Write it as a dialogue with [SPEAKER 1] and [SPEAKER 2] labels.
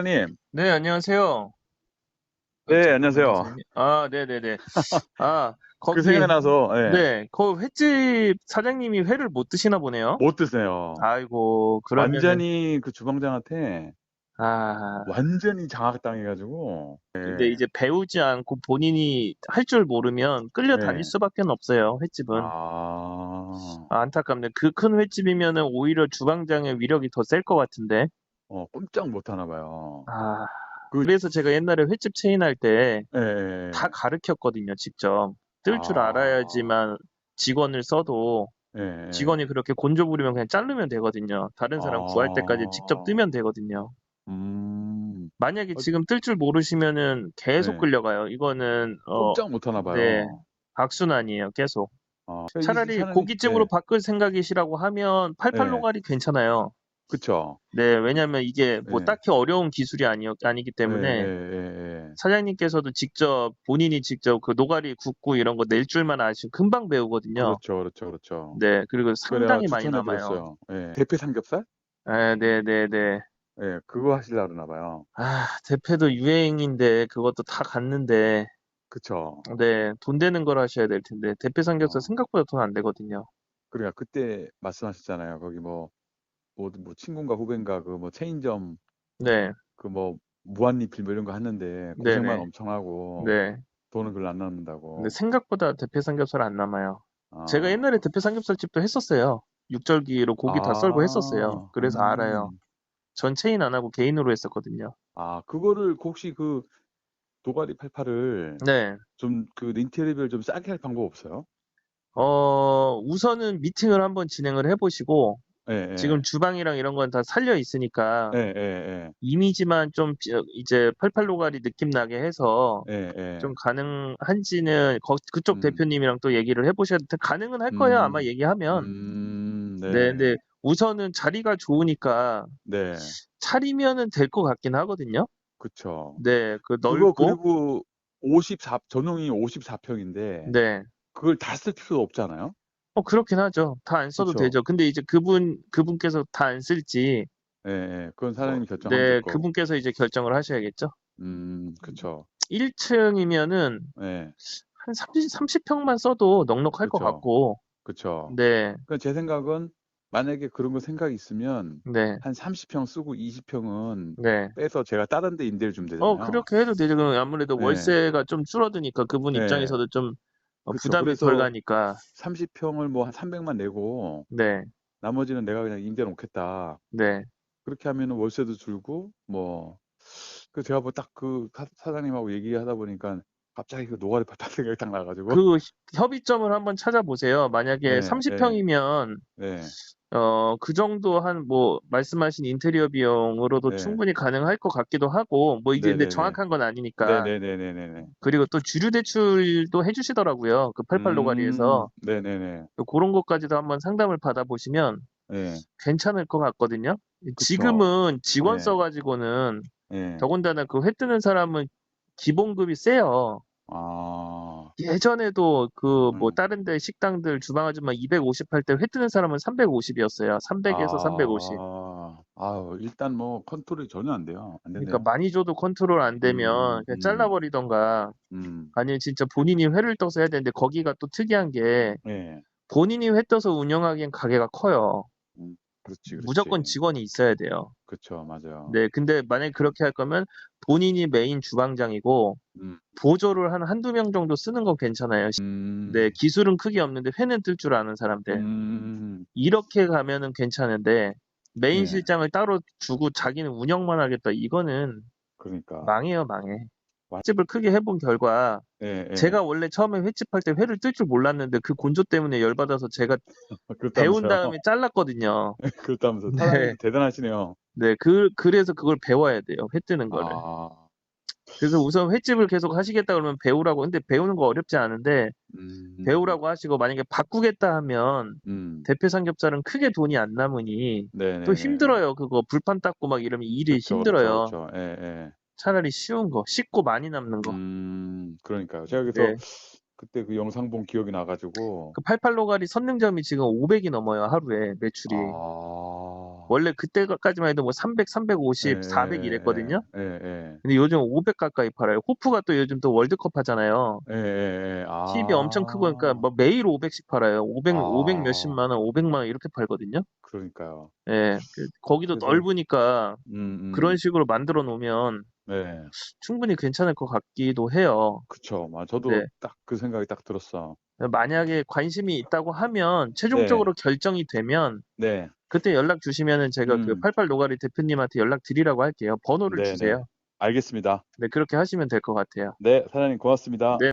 [SPEAKER 1] 사장님.
[SPEAKER 2] 네, 안녕하세요.
[SPEAKER 1] 네, 안녕하세요.
[SPEAKER 2] 아, 네네네. 아,
[SPEAKER 1] 그
[SPEAKER 2] 거기,
[SPEAKER 1] 생각이 나서, 예.
[SPEAKER 2] 네, 그 횟집 사장님이 회를 못 드시나 보네요.
[SPEAKER 1] 못 드세요.
[SPEAKER 2] 아이고, 그러면
[SPEAKER 1] 완전히 그 주방장한테
[SPEAKER 2] 아,
[SPEAKER 1] 완전히 장악당해가지고. 예.
[SPEAKER 2] 근데 이제 배우지 않고 본인이 할 줄 모르면 끌려 다닐
[SPEAKER 1] 네.
[SPEAKER 2] 수밖에 없어요, 횟집은.
[SPEAKER 1] 아,
[SPEAKER 2] 아, 안타깝네. 그 큰 횟집이면은 오히려 주방장의 위력이 더 셀 것 같은데.
[SPEAKER 1] 어, 꼼짝 못 하나 봐요.
[SPEAKER 2] 아,
[SPEAKER 1] 그-
[SPEAKER 2] 그래서 제가 옛날에 횟집 체인 할 때 다
[SPEAKER 1] 예, 예.
[SPEAKER 2] 가르쳤거든요, 직접. 뜰 줄
[SPEAKER 1] 아.
[SPEAKER 2] 알아야지만 직원을 써도
[SPEAKER 1] 예, 예.
[SPEAKER 2] 직원이 그렇게 곤조 부리면 그냥 자르면 되거든요. 다른 사람 구할 때까지 직접
[SPEAKER 1] 아.
[SPEAKER 2] 뜨면 되거든요.
[SPEAKER 1] 음,
[SPEAKER 2] 만약에
[SPEAKER 1] 어,
[SPEAKER 2] 지금 뜰 줄 모르시면은 계속
[SPEAKER 1] 네.
[SPEAKER 2] 끌려가요. 이거는 어,
[SPEAKER 1] 꼼짝 못 하나 봐요.
[SPEAKER 2] 네. 악순환이에요. 계속.
[SPEAKER 1] 어,
[SPEAKER 2] 차라리 고깃집으로
[SPEAKER 1] 네.
[SPEAKER 2] 바꿀 생각이시라고 하면 팔팔
[SPEAKER 1] 네.
[SPEAKER 2] 노가리 괜찮아요.
[SPEAKER 1] 그쵸.
[SPEAKER 2] 네, 왜냐면 이게 뭐
[SPEAKER 1] 네.
[SPEAKER 2] 딱히 어려운 기술이 아니, 아니기 때문에
[SPEAKER 1] 예, 예, 예.
[SPEAKER 2] 사장님께서도 직접 본인이 직접 그 노가리 굽고 이런 거 낼 줄만 아시면 금방 배우거든요.
[SPEAKER 1] 그렇죠, 그렇죠, 그렇죠.
[SPEAKER 2] 네, 그리고 상당히 많이 남아요.
[SPEAKER 1] 예. 대패 삼겹살?
[SPEAKER 2] 아, 네, 네, 네.
[SPEAKER 1] 예, 그거 하시려고 그러나 봐요.
[SPEAKER 2] 아, 대패도 유행인데 그것도 다 갔는데
[SPEAKER 1] 그쵸.
[SPEAKER 2] 네, 돈 되는 걸 하셔야 될 텐데 대패 삼겹살
[SPEAKER 1] 어.
[SPEAKER 2] 생각보다 돈 안 되거든요.
[SPEAKER 1] 그러니까 그때 말씀하셨잖아요. 거기 뭐, 뭐, 뭐 친구인가 후배인가 그 뭐 체인점
[SPEAKER 2] 네,
[SPEAKER 1] 그 뭐 무한리필 뭐 이런 거 하는데 고생만
[SPEAKER 2] 네네.
[SPEAKER 1] 엄청 하고
[SPEAKER 2] 네.
[SPEAKER 1] 돈은 별로 안 남는다고.
[SPEAKER 2] 근데 생각보다 대패 삼겹살 안 남아요.
[SPEAKER 1] 아,
[SPEAKER 2] 제가 옛날에 대패 삼겹살 집도 했었어요. 육절기로 고기 다 썰고 했었어요.
[SPEAKER 1] 아,
[SPEAKER 2] 그래서
[SPEAKER 1] 음.
[SPEAKER 2] 알아요. 전 체인 안 하고 개인으로 했었거든요.
[SPEAKER 1] 아, 그거를 혹시 그 도가리 팔팔을
[SPEAKER 2] 네.
[SPEAKER 1] 좀 그 인테리어를 좀 싸게 할 방법 없어요?
[SPEAKER 2] 어, 우선은 미팅을 한번 진행을 해보시고
[SPEAKER 1] 예, 예.
[SPEAKER 2] 지금 주방이랑 이런 건 다 살려 있으니까
[SPEAKER 1] 예, 예,
[SPEAKER 2] 이미지만 좀 지- 이제 팔팔로가리 느낌 나게 해서. 좀 가능한지는 거- 그쪽
[SPEAKER 1] 음.
[SPEAKER 2] 대표님이랑 또 얘기를 해보셔야 돼. 가능은 할 거예요.
[SPEAKER 1] 음.
[SPEAKER 2] 아마 얘기하면.
[SPEAKER 1] 음, 네.
[SPEAKER 2] 네, 근데 우선은 자리가 좋으니까
[SPEAKER 1] 네.
[SPEAKER 2] 차리면은 될 것 같긴 하거든요.
[SPEAKER 1] 그쵸.
[SPEAKER 2] 네, 그 넓고,
[SPEAKER 1] 그리고 54 전용이 54평인데
[SPEAKER 2] 네.
[SPEAKER 1] 그걸 다 쓸 필요 없잖아요.
[SPEAKER 2] 어, 그렇긴 하죠. 다 안 써도
[SPEAKER 1] 그쵸.
[SPEAKER 2] 되죠. 근데 이제 그분, 그분께서 다 안 쓸지,
[SPEAKER 1] 예, 예. 그건 사장님이 결정하면
[SPEAKER 2] 네,
[SPEAKER 1] 될 거.
[SPEAKER 2] 그분께서 이제 결정을 하셔야겠죠.
[SPEAKER 1] 음, 그쵸.
[SPEAKER 2] 1층이면은
[SPEAKER 1] 예,
[SPEAKER 2] 한 30, 30평만 써도 넉넉할 것
[SPEAKER 1] 그쵸.
[SPEAKER 2] 같고,
[SPEAKER 1] 그쵸.
[SPEAKER 2] 네,
[SPEAKER 1] 그러니까 제 생각은 만약에 그런 거 생각이 있으면
[SPEAKER 2] 네,
[SPEAKER 1] 한 30평 쓰고 20평은
[SPEAKER 2] 네.
[SPEAKER 1] 빼서 제가 다른 데 임대를 주면 되잖아요.
[SPEAKER 2] 어, 그렇게 해도 되죠. 그럼 아무래도
[SPEAKER 1] 네.
[SPEAKER 2] 월세가 좀 줄어드니까 그분
[SPEAKER 1] 네.
[SPEAKER 2] 입장에서도 좀 어. 부담이 덜 가니까.
[SPEAKER 1] 30평을 뭐 한 300만 내고
[SPEAKER 2] 네,
[SPEAKER 1] 나머지는 내가 그냥 임대 놓겠다.
[SPEAKER 2] 네.
[SPEAKER 1] 그렇게 하면은 월세도 줄고 뭐 그 제가 뭐 딱 그 사장님하고 얘기하다 보니까 갑자기 그 노가리 팔팔 생각이 딱 나가지고
[SPEAKER 2] 그 협의점을 한번 찾아보세요. 만약에
[SPEAKER 1] 네,
[SPEAKER 2] 30평이면
[SPEAKER 1] 네,
[SPEAKER 2] 어, 그 정도 한 뭐 말씀하신 인테리어 비용으로도
[SPEAKER 1] 네.
[SPEAKER 2] 충분히 가능할 것 같기도 하고 뭐 이게 근데
[SPEAKER 1] 네네네.
[SPEAKER 2] 정확한 건 아니니까.
[SPEAKER 1] 네네네네네.
[SPEAKER 2] 그리고 또 주류 대출도 해주시더라고요. 그 88 노가리에서
[SPEAKER 1] 음, 네네네.
[SPEAKER 2] 그런 것까지도 한번 상담을 받아보시면
[SPEAKER 1] 네,
[SPEAKER 2] 괜찮을 것 같거든요. 지금은 직원
[SPEAKER 1] 네.
[SPEAKER 2] 써가지고는
[SPEAKER 1] 네.
[SPEAKER 2] 더군다나 그 회 뜨는 사람은 기본급이 세요.
[SPEAKER 1] 아,
[SPEAKER 2] 예전에도 그뭐
[SPEAKER 1] 음.
[SPEAKER 2] 다른 데 식당들 주방 아줌마 250할 때 회 뜨는 사람은 350이었어요. 300에서 350.
[SPEAKER 1] 아, 일단 뭐 컨트롤이 전혀 안 돼요. 안.
[SPEAKER 2] 그러니까 많이 줘도 컨트롤 안 되면
[SPEAKER 1] 음,
[SPEAKER 2] 그냥
[SPEAKER 1] 음.
[SPEAKER 2] 잘라버리던가
[SPEAKER 1] 음,
[SPEAKER 2] 아니면 진짜 본인이 회를 떠서 해야 되는데 거기가 또 특이한 게
[SPEAKER 1] 네,
[SPEAKER 2] 본인이 회 떠서 운영하기엔 가게가 커요.
[SPEAKER 1] 그렇지, 그렇지.
[SPEAKER 2] 무조건 직원이 있어야 돼요.
[SPEAKER 1] 그렇죠, 맞아요.
[SPEAKER 2] 네, 근데 만약에 그렇게 할 거면 본인이 메인 주방장이고
[SPEAKER 1] 음,
[SPEAKER 2] 보조를 한 한두 명 정도 쓰는 건 괜찮아요.
[SPEAKER 1] 음,
[SPEAKER 2] 네, 기술은 크게 없는데 회는 뜰 줄 아는 사람들.
[SPEAKER 1] 음,
[SPEAKER 2] 이렇게 가면은 괜찮은데 메인
[SPEAKER 1] 네.
[SPEAKER 2] 실장을 따로 주고 자기는 운영만 하겠다. 이거는
[SPEAKER 1] 그러니까.
[SPEAKER 2] 망해요, 망해.
[SPEAKER 1] 와-
[SPEAKER 2] 횟집을 크게 해본 결과
[SPEAKER 1] 예, 예.
[SPEAKER 2] 제가 원래 처음에 횟집 할 때 회를 뜰 줄 몰랐는데 그 곤조 때문에 열받아서 제가 배운. 다음에 잘랐거든요.
[SPEAKER 1] 그렇다면서
[SPEAKER 2] 네.
[SPEAKER 1] 대단하시네요.
[SPEAKER 2] 네, 그 그래서 그걸 배워야 돼요. 회 뜨는 거를.
[SPEAKER 1] 아,
[SPEAKER 2] 그래서 우선 횟집을 계속 하시겠다 그러면 배우라고. 근데 배우는 거 어렵지 않은데
[SPEAKER 1] 음,
[SPEAKER 2] 배우라고 하시고 만약에 바꾸겠다 하면
[SPEAKER 1] 음,
[SPEAKER 2] 대패 삼겹살은 크게 돈이 안 남으니
[SPEAKER 1] 네네.
[SPEAKER 2] 또 힘들어요. 그거 불판 닦고 막 이러면 일이
[SPEAKER 1] 그렇죠,
[SPEAKER 2] 힘들어요.
[SPEAKER 1] 그렇죠, 그렇죠. 예, 예.
[SPEAKER 2] 차라리 쉬운 거, 쉽고 많이 남는 거.
[SPEAKER 1] 음, 그러니까요. 제가 그래서
[SPEAKER 2] 네.
[SPEAKER 1] 그때 그 영상 본 기억이 나 가지고
[SPEAKER 2] 그 88 노가리 선능점이 지금 500이 넘어요 하루에 매출이.
[SPEAKER 1] 아.
[SPEAKER 2] 원래 그때까지만 해도 뭐 300, 350, 400 이랬거든요.
[SPEAKER 1] 예, 예.
[SPEAKER 2] 근데 요즘 500 가까이 팔아요. 호프가 또 요즘 또 월드컵 하잖아요.
[SPEAKER 1] 예, 예, 예. 아.
[SPEAKER 2] TV비 엄청 크고 그러니까 뭐 매일 500씩 팔아요. 500,
[SPEAKER 1] 아.
[SPEAKER 2] 500 몇십만 원, 500만 원 이렇게 팔거든요.
[SPEAKER 1] 그러니까요.
[SPEAKER 2] 예. 그- 거기도
[SPEAKER 1] 그래서-
[SPEAKER 2] 넓으니까
[SPEAKER 1] 음, 음.
[SPEAKER 2] 그런 식으로 만들어 놓으면
[SPEAKER 1] 네.
[SPEAKER 2] 충분히 괜찮을 것 같기도 해요.
[SPEAKER 1] 그쵸. 마 저도
[SPEAKER 2] 네.
[SPEAKER 1] 딱 그 생각이 딱 들었어.
[SPEAKER 2] 만약에 관심이 있다고 하면 최종적으로 결정이 되면
[SPEAKER 1] 네.
[SPEAKER 2] 그때 연락 주시면은 제가 그
[SPEAKER 1] 음.
[SPEAKER 2] 88 노가리 대표님한테 연락 드리라고 할게요. 번호를
[SPEAKER 1] 네,
[SPEAKER 2] 주세요.
[SPEAKER 1] 알겠습니다.
[SPEAKER 2] 네, 그렇게 하시면 될 것 같아요.
[SPEAKER 1] 네, 사장님 고맙습니다.
[SPEAKER 2] 네.